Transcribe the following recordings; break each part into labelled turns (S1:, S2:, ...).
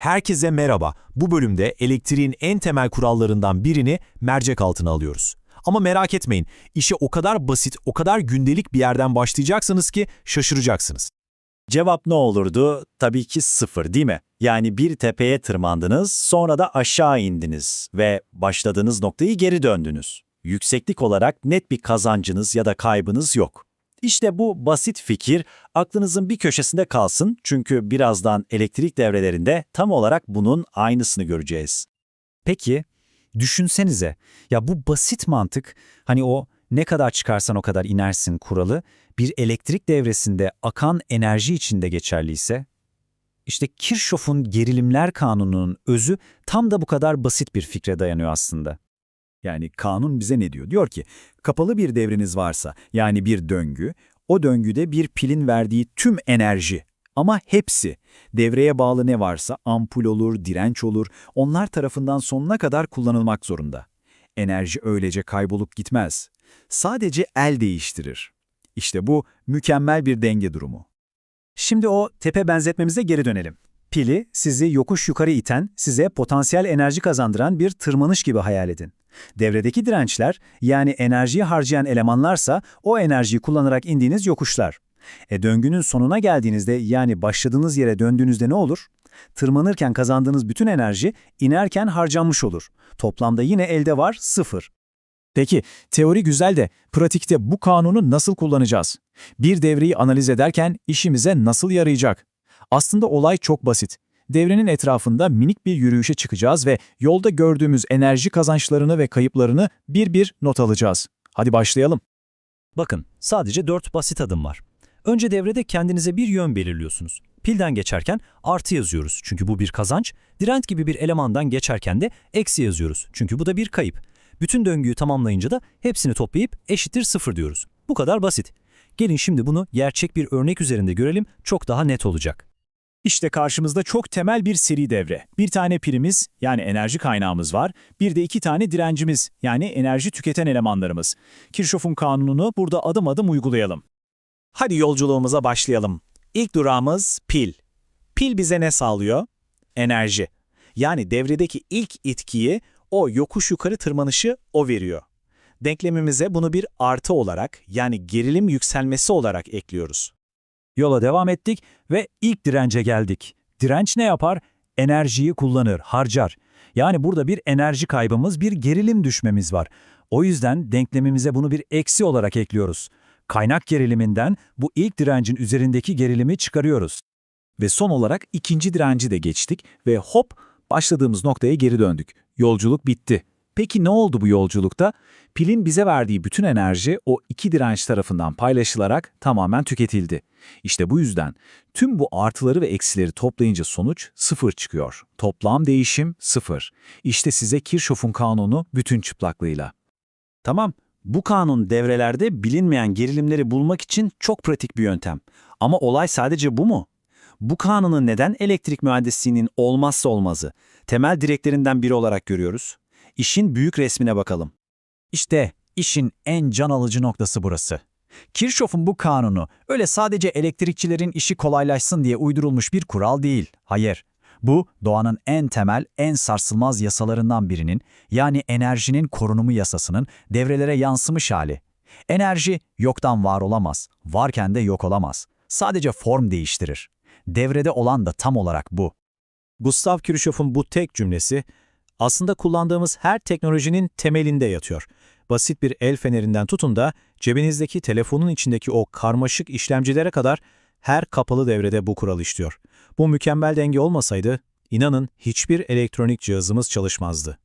S1: Herkese merhaba. Bu bölümde elektriğin en temel kurallarından birini mercek altına alıyoruz. Ama merak etmeyin, işe o kadar basit, o kadar gündelik bir yerden başlayacaksınız ki şaşıracaksınız.
S2: Cevap ne olurdu? Tabii ki sıfır değil mi? Yani bir tepeye tırmandınız, sonra da aşağı indiniz ve başladığınız noktayı geri döndünüz. Yükseklik olarak net bir kazancınız ya da kaybınız yok. İşte bu basit fikir aklınızın bir köşesinde kalsın çünkü birazdan elektrik devrelerinde tam olarak bunun aynısını göreceğiz. Peki, düşünsenize ya bu basit mantık hani o ne kadar çıkarsan o kadar inersin kuralı bir elektrik devresinde akan enerji içinde geçerliyse işte Kirchhoff'un gerilimler kanununun özü tam da bu kadar basit bir fikre dayanıyor aslında. Yani kanun bize ne diyor? Diyor ki kapalı bir devreniz varsa yani bir döngü, o döngüde bir pilin verdiği tüm enerji ama hepsi devreye bağlı ne varsa ampul olur, direnç olur, onlar tarafından sonuna kadar kullanılmak zorunda. Enerji öylece kaybolup gitmez. Sadece el değiştirir. İşte bu mükemmel bir denge durumu. Şimdi o tepe benzetmemize geri dönelim. Pili sizi yokuş yukarı iten, size potansiyel enerji kazandıran bir tırmanış gibi hayal edin. Devredeki dirençler, yani enerjiyi harcayan elemanlarsa o enerjiyi kullanarak indiğiniz yokuşlar. E döngünün sonuna geldiğinizde yani başladığınız yere döndüğünüzde ne olur? Tırmanırken kazandığınız bütün enerji inerken harcanmış olur. Toplamda yine elde var sıfır.
S3: Peki, teori güzel de pratikte bu kanunu nasıl kullanacağız? Bir devreyi analiz ederken işimize nasıl yarayacak? Aslında olay çok basit. Devrenin etrafında minik bir yürüyüşe çıkacağız ve yolda gördüğümüz enerji kazançlarını ve kayıplarını bir bir not alacağız. Hadi başlayalım.
S2: Bakın, sadece 4 basit adım var. Önce devrede kendinize bir yön belirliyorsunuz. Pilden geçerken artı yazıyoruz çünkü bu bir kazanç, direnç gibi bir elemandan geçerken de eksi yazıyoruz çünkü bu da bir kayıp. Bütün döngüyü tamamlayınca da hepsini toplayıp eşittir sıfır diyoruz. Bu kadar basit. Gelin şimdi bunu gerçek bir örnek üzerinde görelim, çok daha net olacak.
S3: İşte karşımızda çok temel bir seri devre. Bir tane pilimiz yani enerji kaynağımız var. Bir de iki tane direncimiz yani enerji tüketen elemanlarımız. Kirchhoff'un kanununu burada adım adım uygulayalım.
S1: Hadi yolculuğumuza başlayalım. İlk durağımız pil. Pil bize ne sağlıyor? Enerji. Yani devredeki ilk itkiyi o yokuş yukarı tırmanışı o veriyor. Denklemimize bunu bir artı olarak yani gerilim yükselmesi olarak ekliyoruz.
S3: Yola devam ettik ve ilk dirence geldik. Direnç ne yapar? Enerjiyi kullanır, harcar. Yani burada bir enerji kaybımız, bir gerilim düşmemiz var. O yüzden denklemimize bunu bir eksi olarak ekliyoruz. Kaynak geriliminden bu ilk direncin üzerindeki gerilimi çıkarıyoruz. Ve son olarak ikinci direnci de geçtik ve hop başladığımız noktaya geri döndük. Yolculuk bitti. Peki ne oldu bu yolculukta? Pilin bize verdiği bütün enerji o iki direnç tarafından paylaşılarak tamamen tüketildi. İşte bu yüzden tüm bu artıları ve eksileri toplayınca sonuç sıfır çıkıyor. Toplam değişim sıfır. İşte size Kirchhoff'un kanunu bütün çıplaklığıyla.
S2: Tamam, bu kanun devrelerde bilinmeyen gerilimleri bulmak için çok pratik bir yöntem. Ama olay sadece bu mu? Bu kanunu neden elektrik mühendisliğinin olmazsa olmazı, temel direklerinden biri olarak görüyoruz? İşin büyük resmine bakalım.
S3: İşte işin en can alıcı noktası burası. Kirchhoff'un bu kanunu öyle sadece elektrikçilerin işi kolaylaşsın diye uydurulmuş bir kural değil. Hayır. Bu doğanın en temel, en sarsılmaz yasalarından birinin yani enerjinin korunumu yasasının devrelere yansımış hali. Enerji yoktan var olamaz, varken de yok olamaz. Sadece form değiştirir. Devrede olan da tam olarak bu.
S1: Gustav Kirchhoff'un bu tek cümlesi aslında kullandığımız her teknolojinin temelinde yatıyor. Basit bir el fenerinden tutun da cebinizdeki telefonun içindeki o karmaşık işlemcilere kadar her kapalı devrede bu kural işliyor. Bu mükemmel denge olmasaydı inanın hiçbir elektronik cihazımız çalışmazdı.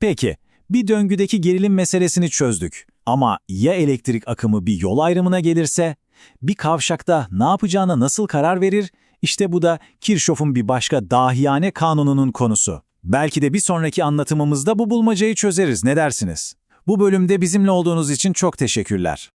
S3: Peki, bir döngüdeki gerilim meselesini çözdük. Ama ya elektrik akımı bir yol ayrımına gelirse? Bir kavşakta ne yapacağına nasıl karar verir? İşte bu da Kirchhoff'un bir başka dahiyane kanununun konusu. Belki de bir sonraki anlatımımızda bu bulmacayı çözeriz, ne dersiniz? Bu bölümde bizimle olduğunuz için çok teşekkürler.